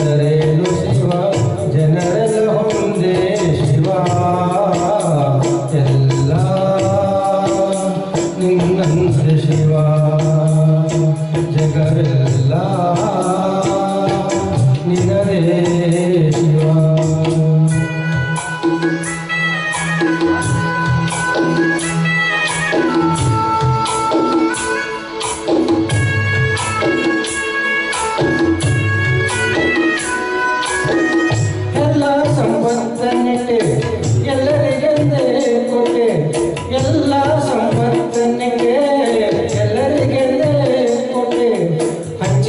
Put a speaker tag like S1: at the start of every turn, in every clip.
S1: Nazareno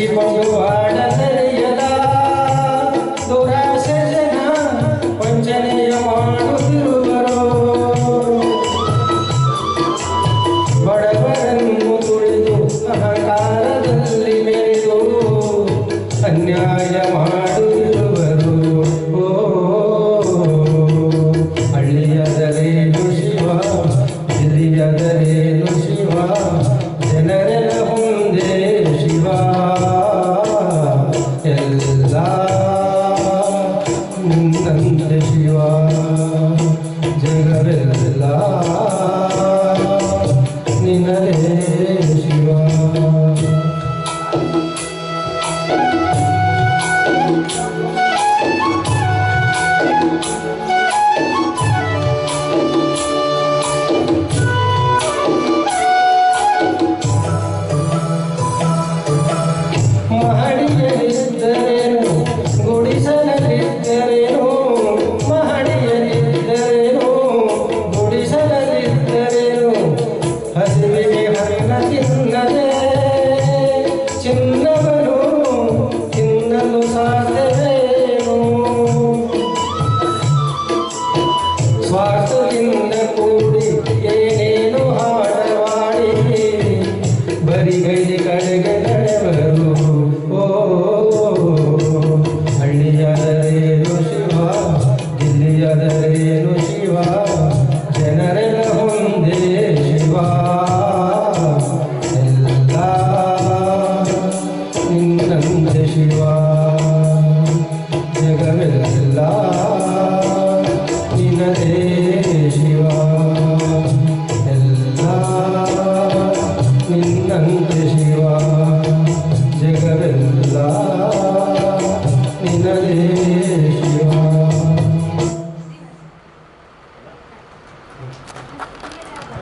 S1: irmão ನಿಂತಂದ Shiva ಜಗವೆಲ್ಲ ನಿನಗೆ ಸ್ವಾರ್ಥದಿಂದ ಕೂಡಿ ಏನೇನು ಹಾಡವಾಡಿ. ಬರಿಗೈಲಿ ಕಡೆಗೆ ನಡೆವರು. ಓ ಹಳ್ಳಿಯಾದರೇನು ಶಿವ? ಗಿಲ್ಲಿಯಾದರೇನು ಶಿವ?